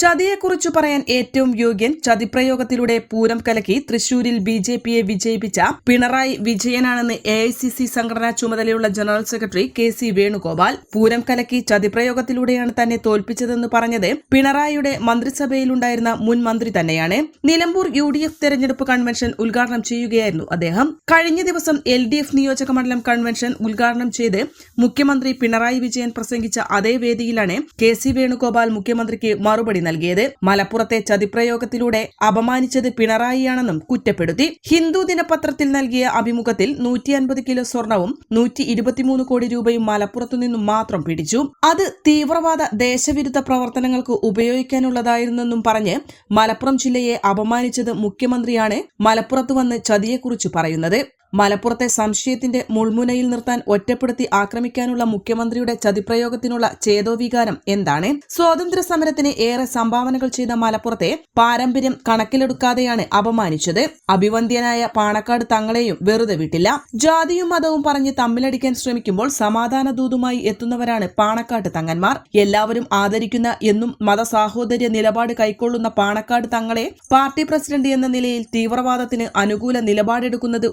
ചതിയെക്കുറിച്ചു പറയാൻ ഏറ്റവും യോഗ്യൻ ചതിപ്രയോഗത്തിലൂടെ പൂരം കലക്കി തൃശൂരിൽ ബി ജെ പിയെ വിജയിപ്പിച്ച പിണറായി വിജയനാണെന്ന് എ ഐ സി സി സംഘടനാ ചുമതലയുള്ള general secretary K C Venugopal Pooram കലക്കി ചതിപ്രയോഗത്തിലൂടെയാണ് തന്നെ തോൽപ്പിച്ചതെന്ന് പറഞ്ഞത് പിണറായിയുടെ മന്ത്രിസഭയിലുണ്ടായിരുന്ന മുൻ മന്ത്രി തന്നെയാണ്. നിലമ്പൂർ യു ഡി എഫ് തെരഞ്ഞെടുപ്പ് കൺവെൻഷൻ ഉദ്ഘാടനം ചെയ്യുകയായിരുന്നു അദ്ദേഹം. കഴിഞ്ഞ ദിവസം എൽ ഡി എഫ് നിയോജക മണ്ഡലം കൺവെൻഷൻ ഉദ്ഘാടനം ചെയ്ത് മുഖ്യമന്ത്രി പിണറായി വിജയൻ പ്രസംഗിച്ച അതേ വേദിയിലാണ് കെ സി വേണുഗോപാൽ മുഖ്യമന്ത്രിക്ക് മറുപടി നൽകിയത്. മലപ്പുറത്തെ ചതിപ്രയോഗത്തിലൂടെ അപമാനിച്ചത് പിണറായിയാണെന്നും കുറ്റപ്പെടുത്തി. ഹിന്ദു ദിനപത്രത്തിൽ നൽകിയ അഭിമുഖത്തിൽ നൂറ്റി അൻപത് കിലോ സ്വർണവും നൂറ്റി ഇരുപത്തിമൂന്ന് കോടി രൂപയും മലപ്പുറത്തു നിന്നും മാത്രം പിടിച്ചു. അത് തീവ്രവാദ ദേശവിരുദ്ധ പ്രവർത്തനങ്ങൾക്ക് ഉപയോഗിക്കാനുള്ളതായിരുന്നെന്നും പറഞ്ഞ് മലപ്പുറം ജില്ലയെ അപമാനിച്ചത് മുഖ്യമന്ത്രിയാണ് മലപ്പുറത്ത് വന്ന് ചതിയെക്കുറിച്ച് പറയുന്നത്. മലപ്പുറത്തെ സംശയത്തിന്റെ മുൾമുനയിൽ നിർത്താൻ ഒറ്റപ്പെടുത്തി ആക്രമിക്കാനുള്ള മുഖ്യമന്ത്രിയുടെ ചതിപ്രയോഗത്തിനുള്ള ചേതോവികാരം എന്താണ്? സ്വാതന്ത്ര്യ സമരത്തിന് ഏറെ സംഭാവനകൾ ചെയ്ത മലപ്പുറത്തെ പാരമ്പര്യം കണക്കിലെടുക്കാതെയാണ് അപമാനിച്ചത്. അഭിവന്ദ്യനായ പാണക്കാട് തങ്ങളെയും വെറുതെ വിട്ടില്ല. ജാതിയും മതവും പറഞ്ഞ് തമ്മിലടിക്കാൻ ശ്രമിക്കുമ്പോൾ സമാധാന ദൂതുമായി എത്തുന്നവരാണ് പാണക്കാട് തങ്ങന്മാർ. എല്ലാവരും ആദരിക്കുന്ന എന്നും മതസാഹോദര്യ നിലപാട് കൈക്കൊള്ളുന്ന പാണക്കാട് തങ്ങളെ പാർട്ടി പ്രസിഡന്റ് എന്ന നിലയിൽ തീവ്രവാദത്തിന് അനുകൂല നിലപാടെടുക്കുന്നത്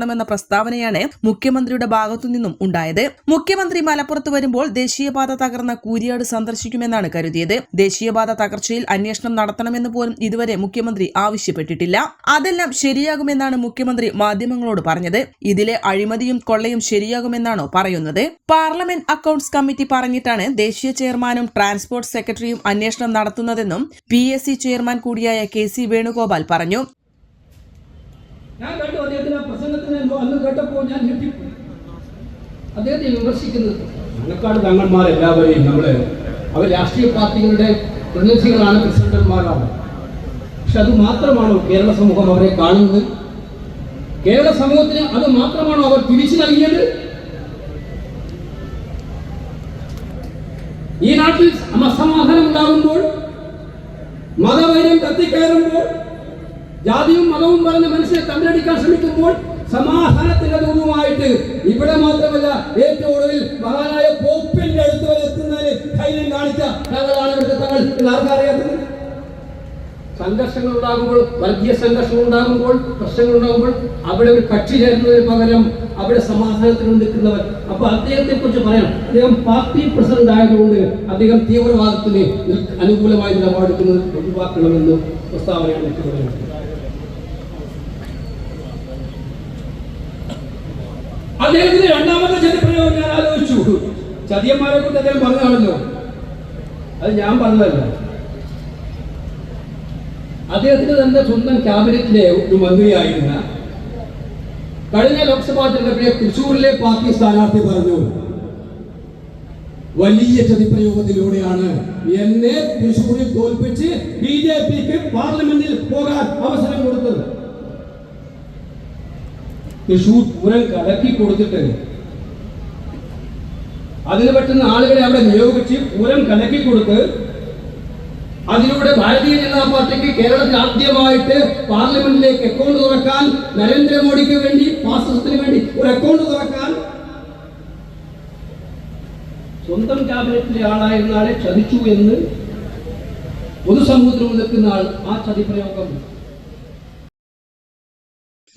ഒഴിവാക്കണമെന്ന പ്രസ്താവനയാണ് മുഖ്യമന്ത്രിയുടെ ഭാഗത്തു നിന്നും ഉണ്ടായത്. മുഖ്യമന്ത്രി മലപ്പുറത്ത് വരുമ്പോൾ ദേശീയപാത തകർന്ന കൂരിയാട് സന്ദർശിക്കുമെന്നാണ് കരുതിയത്. ദേശീയപാത തകർച്ചയിൽ അന്വേഷണം നടത്തണമെന്ന് പോലും ഇതുവരെ മുഖ്യമന്ത്രി ആവശ്യപ്പെട്ടിട്ടില്ല. അതെല്ലാം ശരിയാകുമെന്നാണ് മുഖ്യമന്ത്രി മാധ്യമങ്ങളോട് പറഞ്ഞത്. ഇതിലെ അഴിമതിയും കൊള്ളയും ശരിയാകുമെന്നാണോ പറയുന്നത്? പാർലമെന്റ് അക്കൌണ്ട്സ് കമ്മിറ്റി പറഞ്ഞിട്ടാണ് ദേശീയ ചെയർമാനും ട്രാൻസ്പോർട്ട് സെക്രട്ടറിയും അന്വേഷണം നടത്തുന്നതെന്നും പി എസ് സി ചെയർമാൻ കൂടിയായ കെ സി വേണുഗോപാൽ പറഞ്ഞു. ഞാൻ കണ്ടു അദ്ദേഹത്തിന് ആ പ്രസംഗത്തിന് അന്ന് കേട്ടപ്പോൾ ഞാൻ ഞെട്ടിപ്പോയി. അദ്ദേഹത്തെ വിമർശിക്കുന്നത് പാലക്കാട് തങ്ങന്മാരെല്ലാവരെയും നമ്മൾ അവർ രാഷ്ട്രീയ പാർട്ടികളുടെ പ്രതിനിധികളാണ് പ്രസിഡന്റന്മാരാണ് പക്ഷെ അത് മാത്രമാണോ കേരള സമൂഹം അവരെ കാണുന്നത്? കേരള സമൂഹത്തിന് അത് മാത്രമാണോ അവർ തിരിച്ചു നൽകിയത്? ഈ നാട്ടിൽ അസമാധാനം ഉണ്ടാകുമ്പോൾ മതവൈര്യം കത്തിക്കയറുമ്പോൾ ജാതിയും മതവും പറഞ്ഞ് മനുഷ്യനെ തമ്മിലടിക്കാൻ ശ്രമിക്കുമ്പോൾ സമാധാനത്തിന്റെ ദൂതുമായിട്ട് ഇവിടെ മാത്രമല്ല ഏറ്റവും ഒടുവിൽ മഹാനായ പോപ്പിന്റെ അടുത്ത് വരെ എത്തുന്നതിന് ധൈര്യം കാണിച്ച തങ്ങളാണ് ഇവിടുത്തെ തങ്ങൾ ആർക്കറിയാത്തത് സംഘർഷങ്ങൾ ഉണ്ടാകുമ്പോൾ വർഗീയ സംഘർഷം ഉണ്ടാകുമ്പോൾ പ്രശ്നങ്ങൾ ഉണ്ടാകുമ്പോൾ അവിടെ ഒരു കക്ഷി ചേരുന്നതിന് പകരം അവിടെ സമാധാനത്തിന് നിൽക്കുന്നവർ അപ്പൊ അദ്ദേഹത്തെ കുറിച്ച് പറയാം. അദ്ദേഹം പാർട്ടി പ്രസിഡന്റ് ആയതുകൊണ്ട് അദ്ദേഹം തീവ്രവാദത്തിന് അനുകൂലമായി നിലപാടെടുക്കുന്നത് ഒഴിവാക്കണമെന്ന് പ്രസ്താവനയാണ് എനിക്ക് പറയുന്നത് അദ്ദേഹത്തിന്റെ രണ്ടാമത്തെ ചതിപ്രയോഗം ഞാൻ ആലോചിച്ചു. ചതിയന്മാരെ കുറിച്ച് അദ്ദേഹം പറഞ്ഞാണല്ലോ അത് ഞാൻ പറഞ്ഞതല്ല. അദ്ദേഹത്തിന് തന്നെ സ്വന്തം ക്യാബിനറ്റിലെ ഒരു മന്ത്രിയായിരുന്ന കഴിഞ്ഞ ലോക്സഭാ തെരഞ്ഞെടുപ്പിലെ തൃശൂരിലെ പാർട്ടി സ്ഥാനാർത്ഥി പറഞ്ഞു വലിയ ചതിപ്രയോഗത്തിലൂടെയാണ് എന്നെ തൃശൂരിൽ തോൽപ്പിച്ച് ബി ജെ പിക്ക് പാർലമെന്റിൽ പോകാൻ അവസരം കൊടുത്തത്. തൃശൂർ പൂരം കലക്കി കൊടുത്തിട്ട് അതിന് പറ്റുന്ന ആളുകളെ അവിടെ നിയോഗിച്ച് പൂരം കലക്കി കൊടുത്ത് അതിലൂടെ ഭാരതീയ ജനതാ പാർട്ടിക്ക് കേരളത്തിൽ ആദ്യമായിട്ട് പാർലമെന്റിലേക്ക് അക്കൗണ്ട് തുറക്കാൻ നരേന്ദ്രമോദിക്ക് വേണ്ടി ഫാസിസത്തിന് വേണ്ടി ഒരു അക്കൗണ്ട് തുറക്കാൻ സ്വന്തം ക്യാബിനറ്റിലെ ആളായിരുന്ന ആളെ ചതിച്ചു എന്ന് പൊതുസമൂഹത്തിൽ നിൽക്കുന്ന ആൾ ആ ചതിപ്രയോഗം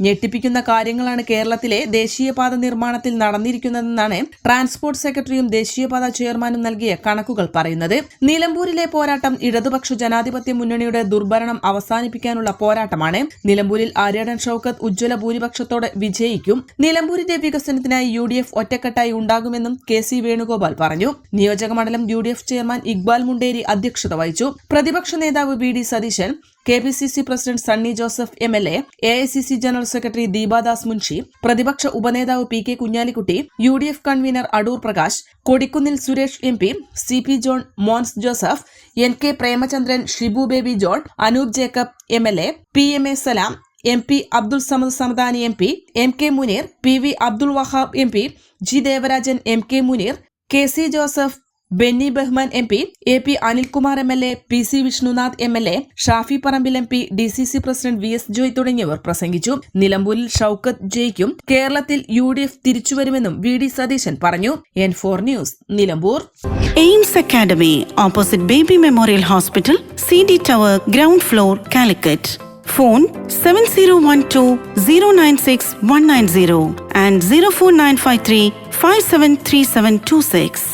ഞെട്ടിപ്പിക്കുന്ന കാര്യങ്ങളാണ് കേരളത്തിലെ ദേശീയപാത നിർമ്മാണത്തിൽ നടന്നിരിക്കുന്നതെന്നാണ് ട്രാൻസ്പോർട്ട് സെക്രട്ടറിയും ദേശീയപാത ചെയർമാനും നൽകിയ കണക്കുകൾ പറയുന്നത്. നിലമ്പൂരിലെ പോരാട്ടം ഇടതുപക്ഷ ജനാധിപത്യ മുന്നണിയുടെ ദുർഭരണം അവസാനിപ്പിക്കാനുള്ള പോരാട്ടമാണ്. നിലമ്പൂരിൽ ആര്യാടൻ ഷൌക്കത്ത് ഉജ്ജ്വല ഭൂരിപക്ഷത്തോടെ വിജയിക്കും. നിലമ്പൂരിന്റെ വികസനത്തിനായി യു ഡി എഫ് ഒറ്റക്കെട്ടായി ഉണ്ടാകുമെന്നും കെ സി വേണുഗോപാൽ പറഞ്ഞു. നിയോജക മണ്ഡലം U D F chairman Iqbal Munderi അധ്യക്ഷത വഹിച്ചു. പ്രതിപക്ഷ നേതാവ് V D Satheesan K P C C president Sunny Joseph M L A A I C C general secretary Deepa Das Munshi പ്രതിപക്ഷ ഉപനേതാവ് P K Kunhalikutty U D F convener Adoor Prakash Kodikunnil Suresh M P C P John Mons Joseph N K Premachandran Shibu Baby John Anoop Jacob M L A P M A Salam M P Abdul Samad Samadani M P M K Muneer P V Abdul Wahab M P G Devarajan M K Muneer K C Joseph Benny Behanan M P A P Anilkumar M L A P C Vishnunath M L A Shafi Parambil M P D C C president V S Joy തുടങ്ങിയവർ പ്രസംഗിച്ചു. നിലമ്പൂരിൽ ഷൌക്കത്ത് ജയിക്കും കേരളത്തിൽ U D F തിരിച്ചുവരുമെന്നും V D Satheesan പറഞ്ഞു. N four news Nilambur. Aims academy opposite Baby memorial hospital C D tower ground floor Calicut. Phone seven zero one two zero nine six one nine zero and zero four nine five three five seven three seven two six.